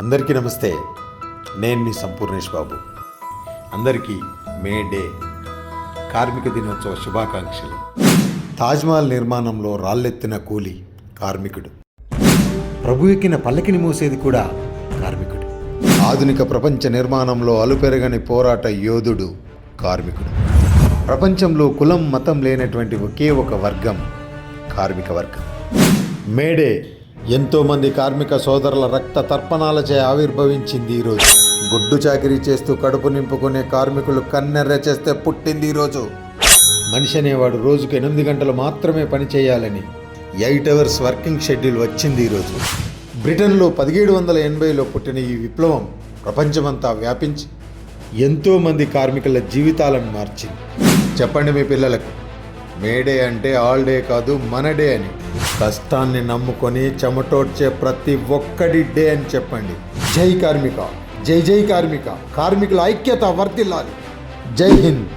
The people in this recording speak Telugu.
అందరికీ నమస్తే. నేను మీ సంపూర్ణేష్ బాబు. అందరికీ మే డే కార్మిక దినోత్సవ శుభాకాంక్షలు. తాజ్మహల్ నిర్మాణంలో రాళ్ళెత్తిన కూలి కార్మికుడు. ప్రభు ఎక్కిన పల్లకిని మోసేది కూడా కార్మికుడు. ఆధునిక ప్రపంచ నిర్మాణంలో అలుపెరగని పోరాట యోధుడు కార్మికుడు. ప్రపంచంలో కులం మతం లేనటువంటి ఒకే ఒక వర్గం కార్మిక వర్గం. మేడే ఎంతోమంది కార్మిక సోదరుల రక్త తర్పణాలచే ఆవిర్భవించింది ఈరోజు గుడ్డు చాకిరీ చేస్తూ కడుపు నింపుకునే కార్మికులు కన్నెర్ర చేస్తే పుట్టింది ఈరోజు మనిషి అనేవాడు రోజుకు ఎనిమిది గంటలు మాత్రమే పని చేయాలని ఎయిట్ అవర్స్ వర్కింగ్ షెడ్యూల్ వచ్చింది ఈరోజు బ్రిటన్లో పదిహేడు వందల ఎనభైలో పుట్టిన ఈ విప్లవం ప్రపంచమంతా వ్యాపించి ఎంతోమంది కార్మికుల జీవితాలను మార్చింది. చెప్పండి మీ పిల్లలకు మేడే అంటే ఆల్ డే కాదు మన డే అని. కష్టాన్ని నమ్ముకొని చెమటోడ్చే ప్రతి ఒక్కడి డే అని చెప్పండి. జై కార్మిక జై జై కార్మిక. కార్మికుల ఐక్యత వర్తిల్లాలి జై హింద్.